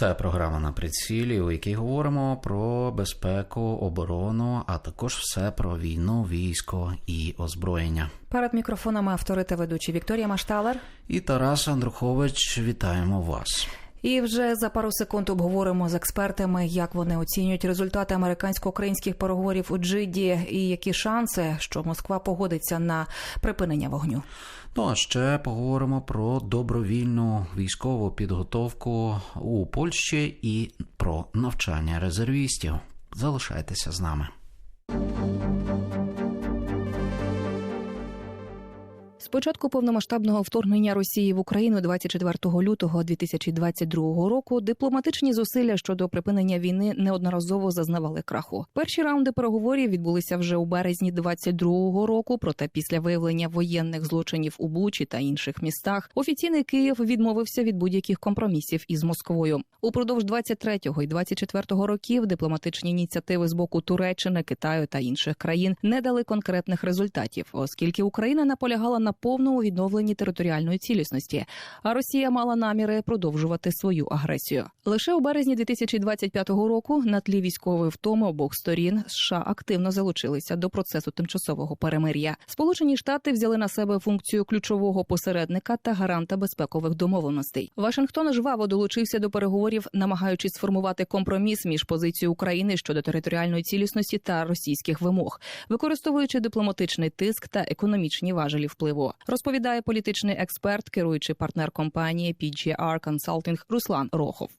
Це програма на прицілі, у якій говоримо про безпеку, оборону, а також все про війну, військо і озброєння. Перед мікрофонами автори та ведучі Вікторія Машталер. І Тарас Андрухович, вітаємо вас. І вже за пару секунд обговоримо з експертами, як вони оцінюють результати американсько-українських переговорів у Джиді і які шанси, що Москва погодиться на припинення вогню. Ну а ще поговоримо про добровільну військову підготовку у Польщі і про навчання резервістів. Залишайтеся з нами. Початку повномасштабного вторгнення Росії в Україну 24 лютого 2022 року дипломатичні зусилля щодо припинення війни неодноразово зазнавали краху. Перші раунди переговорів відбулися вже у березні 2022 року. Проте після виявлення воєнних злочинів у Бучі та інших містах офіційний Київ відмовився від будь-яких компромісів із Москвою. Упродовж 23 і 24 років дипломатичні ініціативи з боку Туреччини, Китаю та інших країн не дали конкретних результатів, оскільки Україна наполягала на повному відновленні територіальної цілісності, а Росія мала наміри продовжувати свою агресію. Лише у березні 2025 року на тлі військової втоми обох сторін США активно залучилися до процесу тимчасового перемир'я. Сполучені Штати взяли на себе функцію ключового посередника та гаранта безпекових домовленостей. Вашингтон жваво долучився до переговорів, намагаючись сформувати компроміс між позицією України щодо територіальної цілісності та російських вимог, використовуючи дипломатичний тиск та економічні важелі впливу розповідає політичний експерт, керуючий партнер компанії PGR Consulting Руслан Рохов.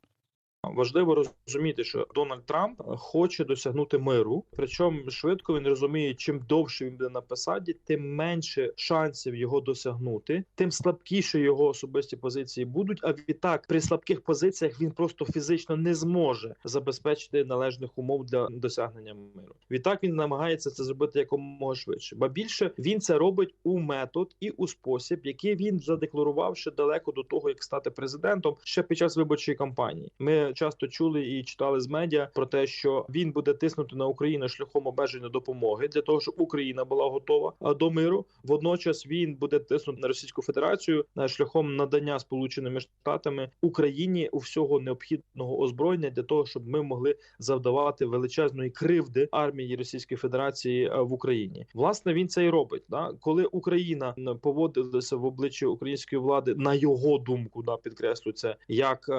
Важливо розуміти, що Дональд Трамп хоче досягнути миру. Причому швидко він розуміє, чим довше він буде на посаді, тим менше шансів його досягнути, тим слабкіше його особисті позиції будуть. А відтак при слабких позиціях він просто фізично не зможе забезпечити належних умов для досягнення миру. Відтак він намагається це зробити якомога швидше. Ба більше він це робить у метод і у спосіб, який він задекларував ще далеко до того, як стати президентом ще під час виборчої кампанії. Ми часто чули і читали з медіа про те, що він буде тиснути на Україну шляхом обмеження допомоги для того, щоб Україна була готова до миру. Водночас він буде тиснути на Російську Федерацію шляхом надання Сполученими Штатами Україні у всього необхідного озброєння для того, щоб ми могли завдавати величезної кривди армії Російської Федерації в Україні. Власне він це і робить. Да? Коли Україна поводилася в обличчі української влади, на його думку, да підкреслю це як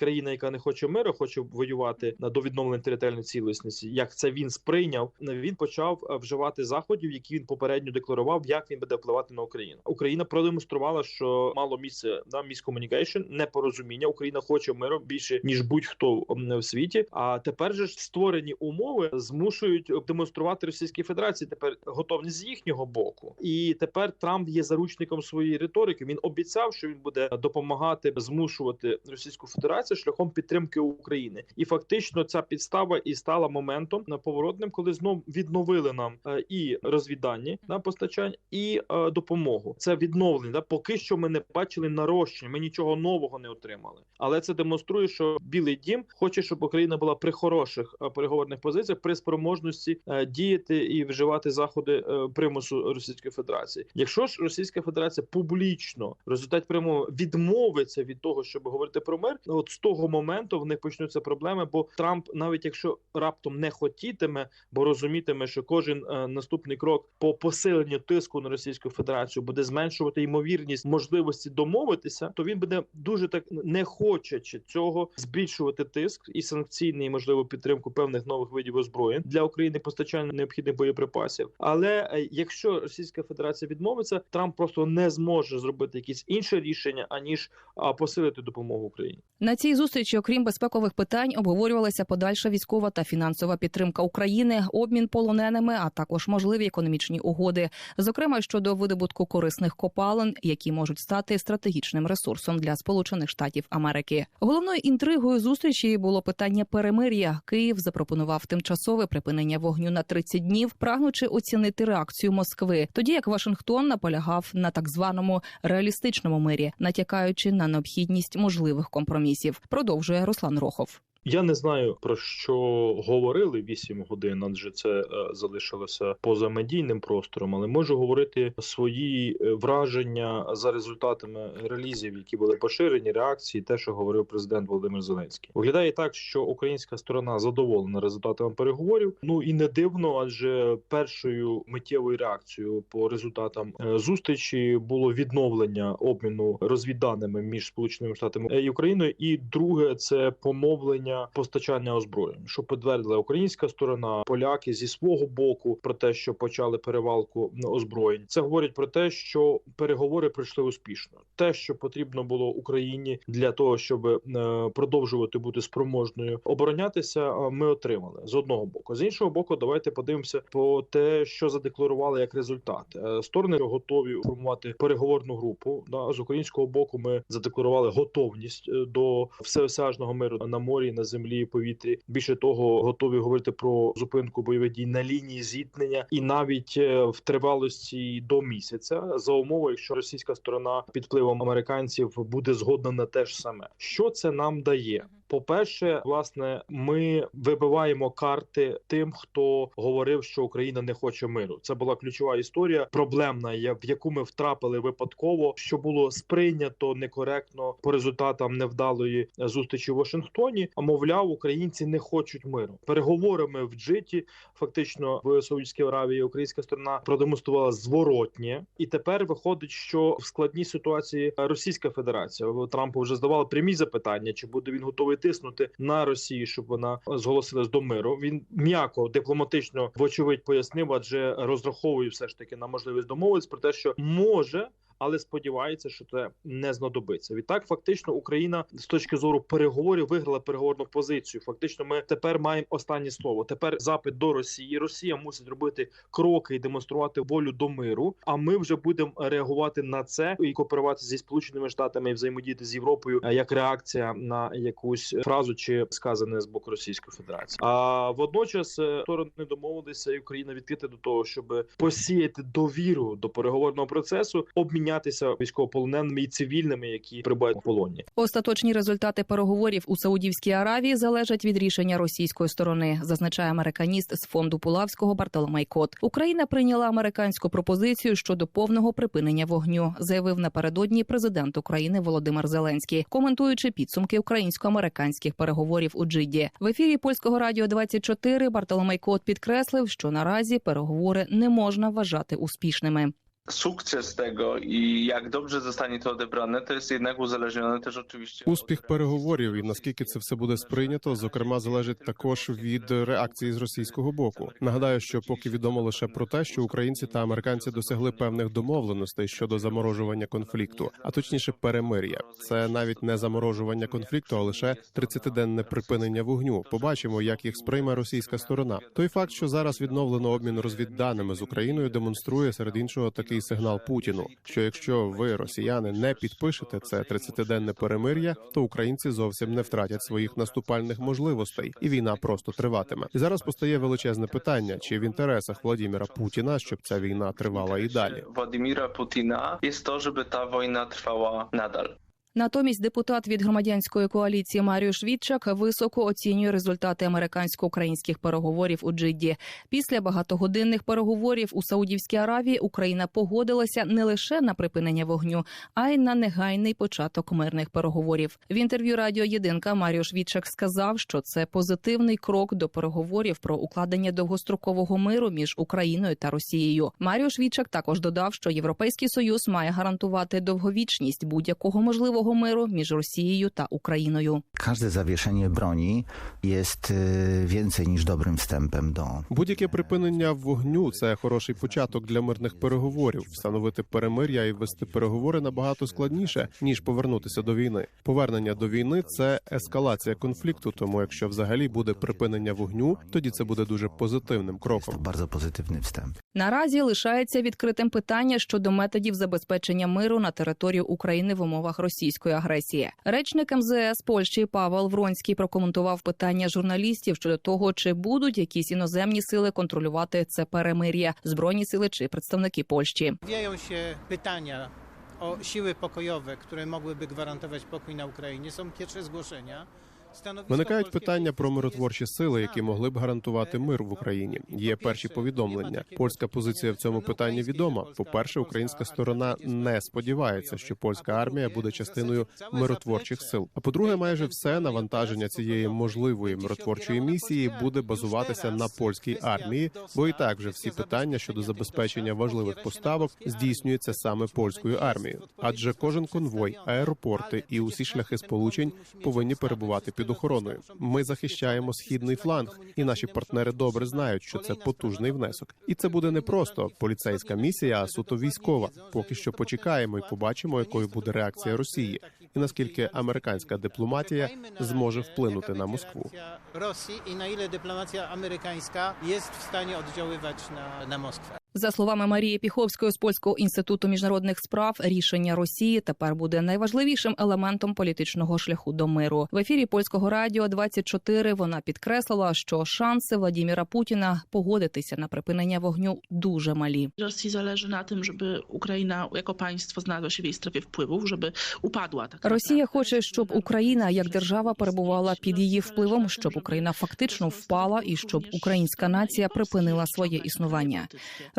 країна, яка не хоче миру, хоче воювати на відновлення територіальної цілісності. Як це він сприйняв, він почав е, вживати заходів, які він попередньо декларував, як він буде впливати на Україну. Україна продемонструвала, що мало місце на міскомунікейшн, непорозуміння. Україна хоче миру більше ніж будь-хто в світі. А тепер же створені умови змушують демонструвати Російській Федерації тепер готовність з їхнього боку. І тепер Трамп є заручником своєї риторики. Він обіцяв, що він буде допомагати змушувати Російську Федерацію це шляхом підтримки України, і фактично ця підстава і стала моментом на поворотним, коли знов відновили нам е, і розвідання на постачання, і е, допомогу. Це відновлення. Поки що ми не бачили нарощення. Ми нічого нового не отримали. Але це демонструє, що Білий Дім хоче, щоб Україна була при хороших е, переговорних позиціях, при спроможності діяти і вживати заходи примусу Російської Федерації. Якщо ж Російська Федерація публічно в результаті відмовиться від того, щоб говорити про мир, от того моменту в них почнуться проблеми. Бо Трамп, навіть якщо раптом не хотітиме, бо розумітиме, що кожен е, наступний крок по посиленню тиску на Російську Федерацію буде зменшувати ймовірність можливості домовитися, то він буде дуже так не хочучи цього збільшувати тиск і санкційний, і, можливо, підтримку певних нових видів озброєнь для України постачання необхідних боєприпасів. Але е, якщо Російська Федерація відмовиться, Трамп просто не зможе зробити якісь інше рішення аніж посилити допомогу Україні на цій зустрічі, окрім безпекових питань, обговорювалася подальша військова та фінансова підтримка України, обмін полоненими, а також можливі економічні угоди, зокрема щодо видобутку корисних копалин, які можуть стати стратегічним ресурсом для Сполучених Штатів Америки. Головною інтригою зустрічі було питання перемир'я. Київ запропонував тимчасове припинення вогню на 30 днів, прагнучи оцінити реакцію Москви, тоді як Вашингтон наполягав на так званому реалістичному мирі, натякаючи на необхідність можливих компромісів. Продовжує Руслан Рохов. Я не знаю про що говорили 8 годин, адже це е, залишилося поза медійним простором, але можу говорити свої е, враження за результатами релізів, які були поширені, реакції, те, що говорив президент Володимир Зеленський. Виглядає так, що українська сторона задоволена результатами переговорів. Ну і не дивно, адже першою миттєвою реакцією по результатам е, зустрічі було відновлення обміну розвідданими між Сполученими Штатами і Україною. І друге це помовлення постачання озброєнь, що підтвердила українська сторона, поляки зі свого боку про те, що почали перевалку озброєнь. Це говорить про те, що переговори пройшли успішно. Те, що потрібно було Україні для того, щоб е, продовжувати бути спроможною оборонятися, е, ми отримали з одного боку. З іншого боку, давайте подивимося по те, що задекларували як результат. Е, Сторони готові формувати переговорну групу. З українського боку, ми задекларували готовність до всеосяжного миру на морі, на землі, повітрі. Більше того, готові говорити про зупинку бойових дій на лінії зіткнення і навіть е, в тривалості до місяця за умови, якщо російська сторона під впливом американців буде згодна на те ж саме. Що це нам дає? По-перше, власне, ми вибиваємо карти тим, хто говорив, що Україна не хоче миру. Це була ключова історія, проблемна, в яку ми втрапили випадково, що було сприйнято некоректно по результатам невдалої зустрічі в Вашингтоні. А мовляв, українці не хочуть миру. Переговорами в Джиті, фактично в Саудівській Аравії, українська сторона продемонструвала зворотнє, і тепер виходить, що в складній ситуації Російська Федерація Трампу вже здавала прямі запитання, чи буде він готовий тиснути на Росію, щоб вона зголосилась до миру. Він м'яко дипломатично вочевидь пояснив, адже розраховує все ж таки на можливість домовитись про те, що може. Але сподівається, що це не знадобиться. Відтак, фактично, Україна з точки зору переговорів виграла переговорну позицію. Фактично, ми тепер маємо останнє слово. Тепер запит до Росії. Росія мусить робити кроки і демонструвати волю до миру. А ми вже будемо реагувати на це і кооперувати зі сполученими штатами і взаємодіяти з Європою е, як реакція на якусь фразу чи сказане з боку Російської Федерації. А водночас е, сторони домовилися, і Україна відкрита до того, щоб посіяти довіру до переговорного процесу, обмінятися військовополоненими і цивільними, які прибувають в полоні. Остаточні результати переговорів у Саудівській Аравії залежать від рішення російської сторони, зазначає американіст з фонду Пулавського Бартоломей Кот. Україна прийняла американську пропозицію щодо повного припинення вогню, заявив напередодні президент України Володимир Зеленський, коментуючи підсумки українсько-американських переговорів у Джидді. В ефірі польського радіо 24 Бартоломей Кот підкреслив, що наразі переговори не можна вважати успішними. Sukces tego i jak dobrze zostanie to odebrane, to jest jednak uzależnione też oczywiście. Успіх переговорів і наскільки це все буде сприйнято, зокрема, залежить також від реакції з російського боку. Нагадаю, що поки відомо лише про те, що українці та американці досягли певних домовленостей щодо заморожування конфлікту, а точніше перемир'я. Це навіть не заморожування конфлікту, а лише 30-денне припинення вогню. Побачимо, як їх сприйме російська сторона. Той факт, що зараз відновлено обмін розвідданими з Україною, демонструє серед іншого такий сигнал Путіну, що якщо ви, росіяни, не підпишете це 30-денне перемир'я, то українці зовсім не втратять своїх наступальних можливостей, і війна просто триватиме. І зараз постає величезне питання: чи в інтересах Владіміра Путіна, щоб ця війна тривала і далі? Władimira Путіна є то, щоб та війна тривала nadal. Натомість депутат від громадянської коаліції Маріуш Вітчак високо оцінює результати американсько-українських переговорів у Джидді. Після багатогодинних переговорів у Саудівській Аравії Україна погодилася не лише на припинення вогню, а й на негайний початок мирних переговорів. В інтерв'ю Радіо Єдинка Маріуш Вітчак сказав, що це позитивний крок до переговорів про укладення довгострокового миру між Україною та Росією. Маріуш Вітчак також додав, що Європейський союз має гарантувати довговічність будь-якого можливого миру між Росією та Україною. Każde zawieszenie broni jest y, więcej niż dobrym wstępem do Будь-яке припинення вогню це хороший початок для мирних переговорів. Встановити перемир'я і вести переговори набагато складніше ніж повернутися до війни. Повернення до війни це ескалація конфлікту. Тому, якщо взагалі буде припинення вогню, тоді це буде дуже позитивним кроком. bardzo pozytywny wstęp. Наразі лишається відкритим питання щодо методів забезпечення миру на територію України в умовах російської агресії. Речник МЗС Польщі Павел Вронський прокоментував питання журналістів щодо того, чи будуть якісь іноземні сили контролювати це перемир'я, збройні сили чи представники Польщі. Pojawiają ще питання. o siły pokojowe, które mogłyby gwarantować pokój na Ukrainie. Są pierwsze zgłoszenia. Виникають питання про миротворчі сили, які могли б гарантувати мир в Україні. Є перші повідомлення. Польська позиція в цьому питанні відома. По перше, українська сторона не сподівається, що польська армія буде частиною миротворчих сил. А по-друге, майже все навантаження цієї можливої миротворчої місії буде базуватися на польській армії, бо і так вже всі питання щодо забезпечення важливих поставок здійснюються саме польською армією. Адже кожен конвой, аеропорти і усі шляхи сполучень повинні перебувати під охороною. Ми захищаємо східний фланг, і наші партнери добре знають, що це потужний внесок. І це буде не просто поліцейська місія, а суто військова. Поки що почекаємо і побачимо, якою буде реакція Росії, і наскільки американська дипломатія зможе вплинути на Москву. I na ile dyplomacja amerykańska jest w stanie oddziaływać na, na Moskwę. За словами Марії Піховської з польського інституту міжнародних справ, рішення Росії тепер буде найважливішим елементом політичного шляху до миру. В ефірі польського радіо 24 вона підкреслила, що шанси Владіміра Путіна погодитися на припинення вогню дуже малі. Zależy na tym, żeby Ukraina jako państwo znalazła się w jej strefie wpływów, żeby upadła Росія хоче, щоб Україна як держава перебувала під її впливом, щоб Україна фактично впала і щоб українська нація припинила своє існування.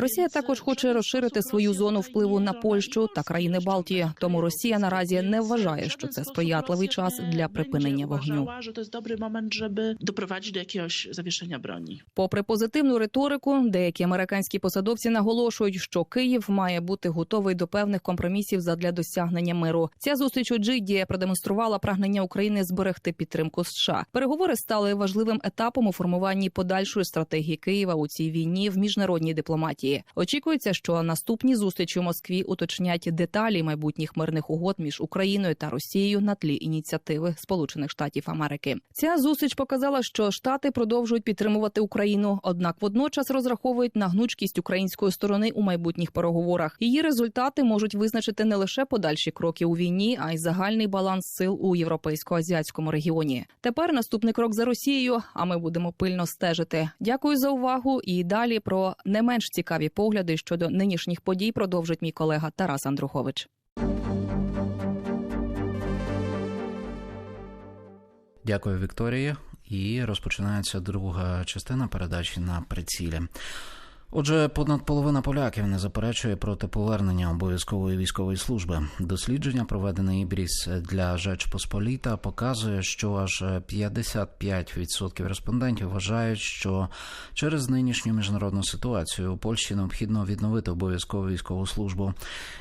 Росія також хоче розширити свою зону впливу на Польщу та країни Балтії. Тому Росія наразі не вважає, що це сприятливий час для припинення вогню. Dobry moment, żeby doprowadzić do jakiegoś zawieszenia broni. Попри позитивну риторику, деякі американські посадовці наголошують, що Київ має бути готовий до певних компромісів задля досягнення миру. Ця зустріч у Джиді продемонструвала прагнення України зберегти підтримку США. Переговори стали важливим етапом у формуванні подальшої стратегії Києва у цій війні в міжнародній дипломатії. Очікується, що наступні зустрічі в Москві уточнять деталі майбутніх мирних угод між Україною та Росією на тлі ініціативи Сполучених Штатів Америки. Ця зустріч показала, що Штати продовжують підтримувати Україну, однак водночас розраховують на гнучкість української сторони у майбутніх переговорах. Її результати можуть визначити не лише подальші кроки у війні, а й загальний баланс сил у європейсько-азіатському регіоні. Тепер наступний крок за Росією. А ми будемо пильно стежити. Дякую за увагу. І далі про не менш цікаві погляди щодо нинішніх подій продовжить мій колега Тарас Андрухович. Дякую, Вікторія. І розпочинається друга частина передачі на прицілі. Отже, понад половина поляків не заперечує проти повернення обов'язкової військової служби. Дослідження, проведене Ібріс для Жеч Посполіта, показує, що аж 55% респондентів вважають, що через нинішню міжнародну ситуацію у Польщі необхідно відновити обов'язкову військову службу.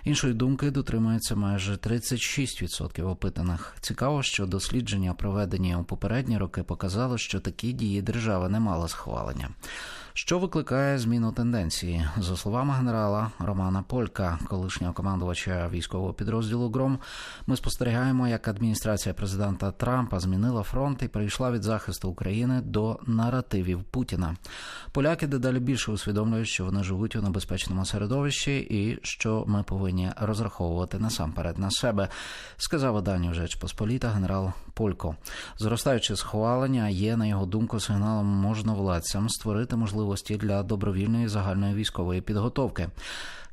Іншої думки дотримується майже 36% опитаних. Цікаво, що дослідження, проведені у попередні роки, показали, що такі дії держава не мала схвалення. Що викликає зміну тенденції? За словами генерала Романа Полька, колишнього командувача військового підрозділу Гром, ми спостерігаємо, як адміністрація президента Трампа змінила фронт і перейшла від захисту України до наративів Путіна. Поляки дедалі більше усвідомлюють, що вони живуть у небезпечному середовищі, і що ми повинні розраховувати насамперед на себе, сказав виданню Жеч Посполіта генерал Полько. Зростаюче схвалення є, на його думку, сигналом можновладцям створити можливості для добровільної загальної військової підготовки.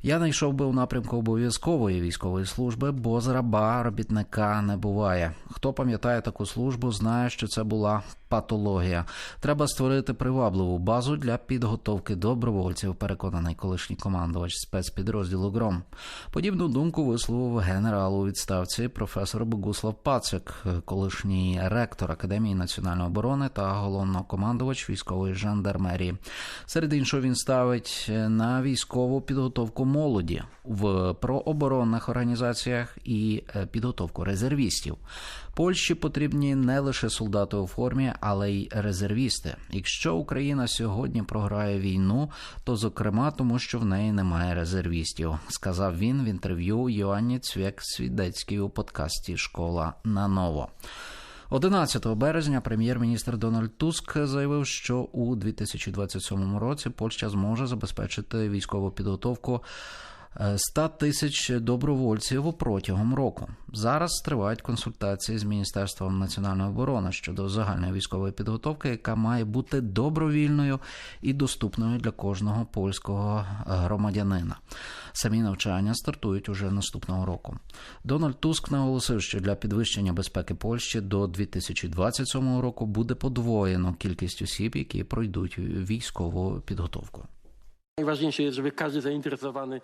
Я не би у напрямку обов'язкової військової служби, бо з раба робітника не буває. Хто пам'ятає таку службу, знає, що це була патологія. Треба створити привабливу базу для підготовки добровольців, переконаний колишній командувач спецпідрозділу Гром. Подібну думку висловив генерал у відставці професор Богуслав Пацик, колишній ректор Академії національної оборони та головнокомандувач військової жандармерії. Серед іншого він ставить на військову підготовку молоді в прооборонних організаціях і е, підготовку резервістів. Польщі потрібні не лише солдати у формі, але й резервісти. Якщо Україна сьогодні програє війну, то зокрема тому, що в неї немає резервістів, сказав він в інтерв'ю Йоанні Цвєк Свідецькій у подкасті Школа на ново. 11 березня прем'єр-міністр Дональд Туск заявив, що у 2027 році Польща зможе забезпечити військову підготовку 100 тисяч добровольців протягом року. Зараз тривають консультації з Міністерством національної оборони щодо загальної військової підготовки, яка має бути добровільною і доступною для кожного польського громадянина. Самі навчання стартують уже наступного року. Дональд Туск наголосив, що для підвищення безпеки Польщі до 2027 року буде подвоєно кількість осіб, які пройдуть військову підготовку. Każdy zainteresowany mógł najpóźniej.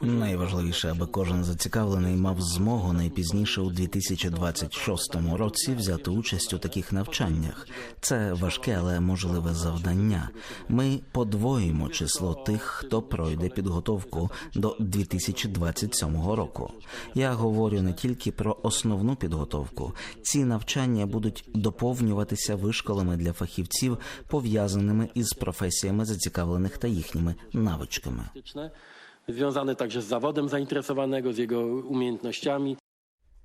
Найважливіше, аби кожен зацікавлений мав змогу найпізніше у 2026 році взяти участь у таких навчаннях. Це важке, але можливе завдання. Ми подвоїмо число тих, хто пройде підготовку до 2027 року. Я говорю не тільки про основну підготовку. Ці навчання будуть доповнюватися вишколами для фахівців, пов'язаними із професіями зацікавлених та їхніми навичками. Związane także z zawodem zainteresowanego, z jego umiejętnościami.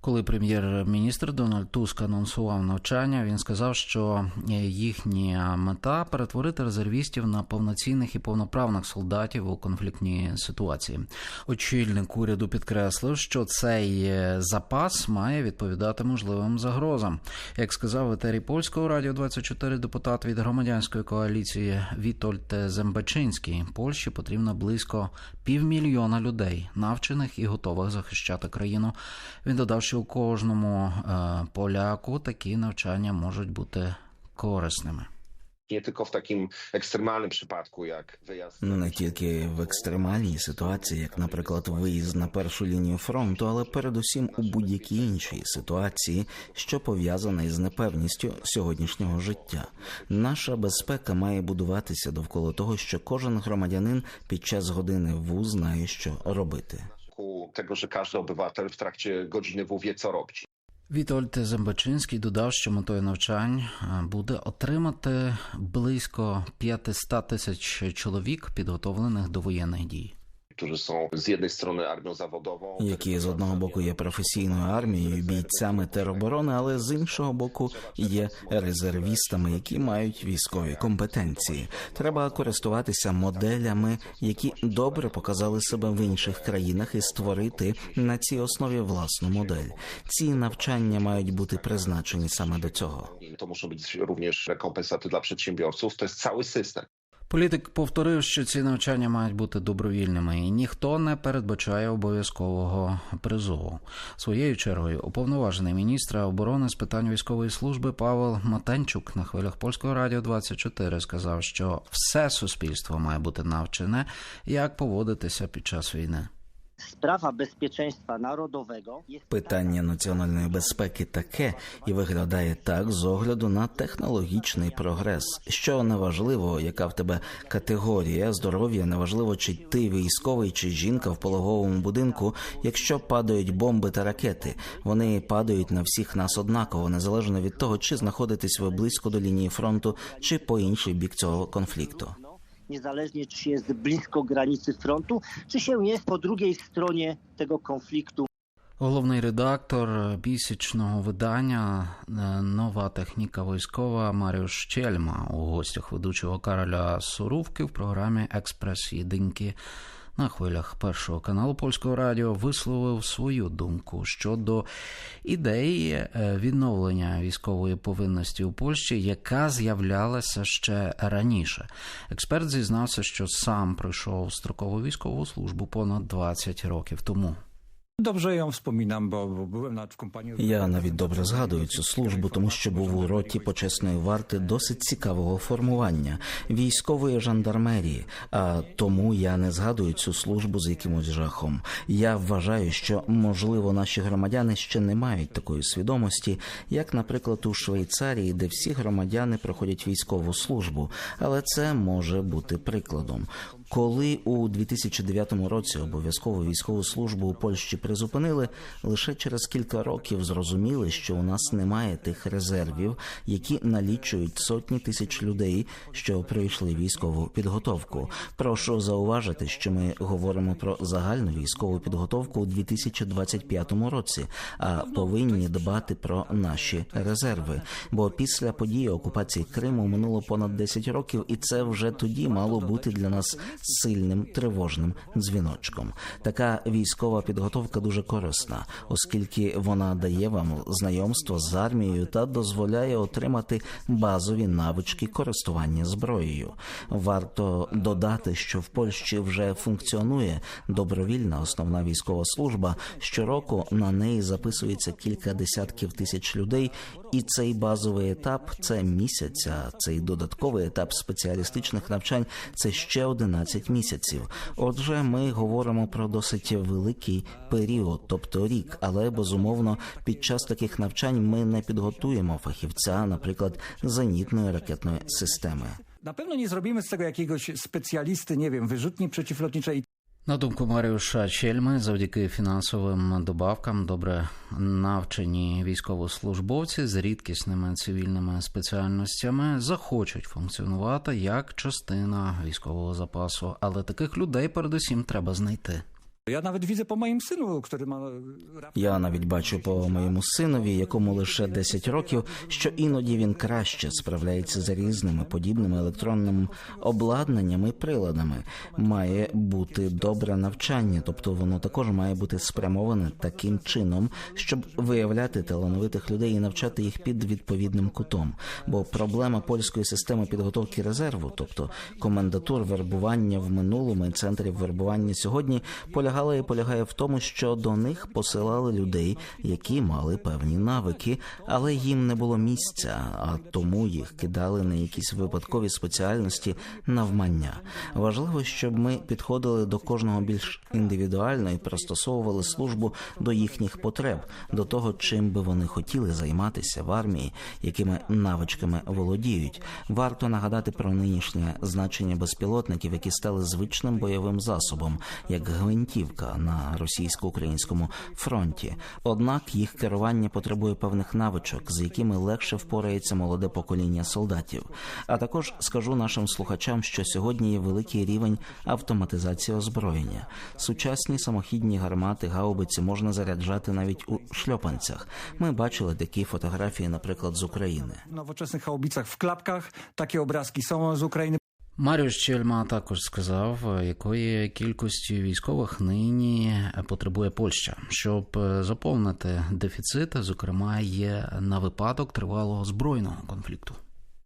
Коли прем'єр-міністр Дональд Туск анонсував навчання, він сказав, що е, їхня мета перетворити резервістів на повноцінних і повноправних солдатів у конфліктній ситуації. Очільник уряду підкреслив, що цей е, запас має відповідати можливим загрозам. Як сказав етері польського радіо 24 депутат від громадянської коаліції Вітольд Зембачинський, Польщі потрібно близько півмільйона людей, навчених і готових захищати країну. Він додав, що у кожному е, поляку такі навчання можуть бути корисними. nie tylko w takim ekstremalnym przypadku jak wyjazd. Не тільки в екстремальній ситуації, як, наприклад, виїзд на першу лінію фронту, але передусім у будь-якій іншій ситуації, що пов'язана із непевністю сьогоднішнього життя. Наша безпека має будуватися довкола того, що кожен громадянин під час години ВУ знає, що робити. Ku tego, że każdy obywatel w trakcie godziny W wie co robić. Вітольд Зембачинський додав, що метою навчань буде отримати близько 500 тисяч чоловік, підготовлених до воєнних дій. Які з одного боку є професійною армією, бійцями тероборони, але з іншого боку є резервістами, які мають військові компетенції. Треба користуватися моделями, які добре показали себе в інших країнах, і створити на цій основі власну модель. Ці навчання мають бути призначені саме до цього. Muszą być również rekompensaty dla przedsiębiorców. To jest cały system. Політик повторив, що ці навчання мають бути добровільними, і ніхто не передбачає обов'язкового призову. Своєю чергою, уповноважений міністра оборони з питань військової служби Павел Матенчук на хвилях польського радіо 24 сказав, що все суспільство має бути навчене, як поводитися під час війни. Bezpieczeństwa narodowego jest Питання національної безпеки таке і виглядає так з огляду на технологічний прогрес. Що неважливо, яка в тебе категорія здоров'я, неважливо, чи ти військовий, чи жінка в пологовому будинку. Якщо падають бомби та ракети, вони падають на всіх нас однаково, незалежно від того, чи знаходитесь ви близько до лінії фронту, чи по інший бік цього конфлікту. Niezależnie czy się jest blisko granicy frontu, czy się jest po drugiej stronie tego konfliktu. Головний редактор бісічного видання е, Нова техніка військова Маріуш Чельма у гостях ведучого Кароля Сурувки в програмі Експрес Єдинки на хвилях першого каналу польського радіо висловив свою думку щодо ідеї е, відновлення військової повинності у Польщі, яка з'являлася ще раніше. Експерт зізнався, що сам пройшов строкову військову службу понад 20 років тому. Dobrze ją wspominam, bo, bo byłem nawet w. Я навіть добре згадую цю службу, тому що був у роті почесної варти досить цікавого формування військової жандармерії. А тому я не згадую цю службу з якимось жахом. Я вважаю, що можливо наші громадяни ще не мають такої свідомості, як, наприклад, у Швейцарії, де всі громадяни проходять військову службу, але це може бути прикладом. Коли у 2009 році обов'язкову військову службу у Польщі призупинили, лише через кілька років зрозуміли, що у нас немає тих резервів, які налічують сотні тисяч людей, що пройшли військову підготовку. Прошу зауважити, що ми говоримо про загальну військову підготовку у 2025 році, а повинні дбати про наші резерви. Бо після події окупації Криму минуло понад 10 років, і це вже тоді мало бути для нас сильним тривожним дзвіночком. Така військова підготовка дуже корисна, оскільки вона дає вам знайомство з армією та дозволяє отримати базові навички користування зброєю. Варто додати, що в Польщі вже функціонує добровільна основна військова служба. Щороку на неї записується кілька десятків тисяч людей, і цей базовий етап це місяць, а цей додатковий етап спеціалістичних навчань це ще 11 місяців. Отже, ми говоримо про досить великий період, тобто рік, але безумовно під час таких навчань ми не підготуємо фахівця, наприклад, зенітної ракетної системи. Na pewno nie zrobimy z tego jakiegoś specjalisty, nie wiem, wyrzutni. На думку Маріуша Чельми, завдяки фінансовим добавкам добре навчені військовослужбовці з рідкісними цивільними спеціальностями захочуть функціонувати як частина військового запасу, але таких людей передусім треба знайти. Ja nawet widzę po moim synu, który ma Я навіть бачу по моєму синові, якому лише 10 років, що іноді він краще справляється з різними подібними електронними обладнаннями і приладами. Має бути добре навчання, тобто воно також має бути спрямоване таким чином, щоб виявляти талановитих людей і навчати їх під відповідним кутом. Бо проблема польської системи підготовки резерву, тобто комендатур вербування в минулому і центрів вербування сьогодні, полягала і полягає в тому, що до них посилали людей, які мали певні навики, але їм не було місця, а тому їх кидали на якісь випадкові спеціальності навмання. Важливо, щоб ми підходили до кожного більш індивідуально і пристосовували службу до їхніх потреб, до того, чим би вони хотіли займатися в армії, якими навичками володіють. Варто нагадати про нинішнє значення безпілотників, які стали звичним бойовим засобом, як гвинтівка на російсько-українському фронті. Однак їх керування потребує певних навичок, з якими легше впорається молоде покоління солдатів. А також скажу нашим слухачам, що сьогодні є великий рівень автоматизації озброєння. Сучасні самохідні гармати гаубиці можна заряджати навіть у шльопанцях. Ми бачили такі фотографії, наприклад, з України. nowoczesnych chałbicach w klapkach. Takie obrazki są z Ukrainy. Маріуш Чельма також сказав, якої кількості військових нині потребує Польща, щоб заповнити дефіцит, зокрема, є на випадок тривалого збройного конфлікту.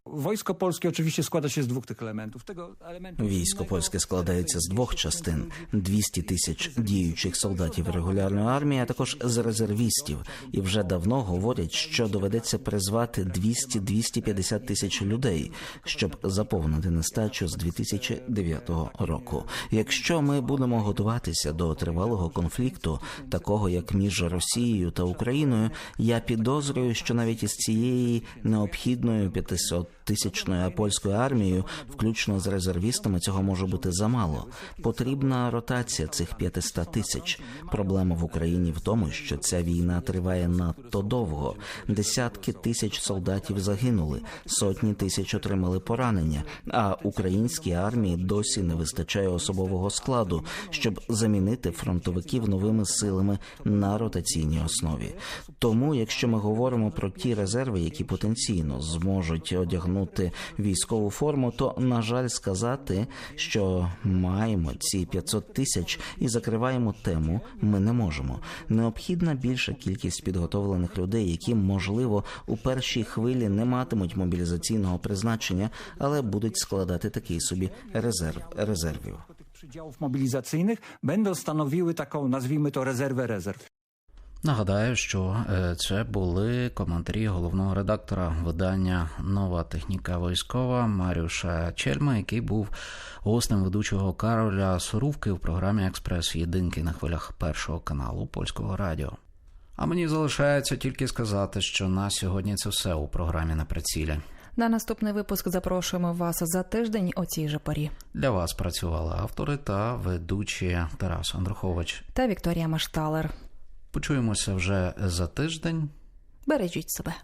Wojsko polskie oczywiście składa się z dwóch tych elementów. Tego elementu Військо польське складається з двох частин: 200 тисяч діючих солдатів регулярної армії, а також з резервістів. І вже давно говорять, що доведеться призвати 200-250 тисяч людей, щоб заповнити нестачу з 2009 року. Якщо ми будемо готуватися до тривалого конфлікту, такого як між Росією та Україною, я підозрюю, що навіть із цієї необхідної 500 тисячною польською армією, включно з резервістами, цього може бути замало. Потрібна ротація цих 500 тисяч. Проблема в Україні в тому, що ця війна триває надто довго. Десятки тисяч солдатів загинули, сотні тисяч отримали поранення. А українській армії досі не вистачає особового складу, щоб замінити фронтовиків новими силами на ротаційній основі. Тому, якщо ми говоримо про ті резерви, які потенційно зможуть одягнути військову форму, то на жаль сказати, що маємо ці 500 тисяч і закриваємо тему, ми не можемо. Необхідна більша кількість підготовлених людей, які можливо у першій хвилі не матимуть мобілізаційного призначення, але будуть складати такий собі резерв резервів. przydziałów mobilizacyjnych będą stanowiły taką, nazwijmy to, rezerwę rezerw. Нагадаю, що е, це були коментарі головного редактора видання Нова техніка військова Маріуша Чельма, який був гостем ведучого Кароля Сорувки в програмі Експрес Єдинки на хвилях першого каналу польського радіо. А мені залишається тільки сказати, що на сьогодні це все у програмі на прицілі. На наступний випуск запрошуємо вас за тиждень о цій же порі. Для вас працювали автори та ведучі Тарас Андрухович. Та Вікторія Машталер. Почуємося вже за тиждень. Бережіть себе.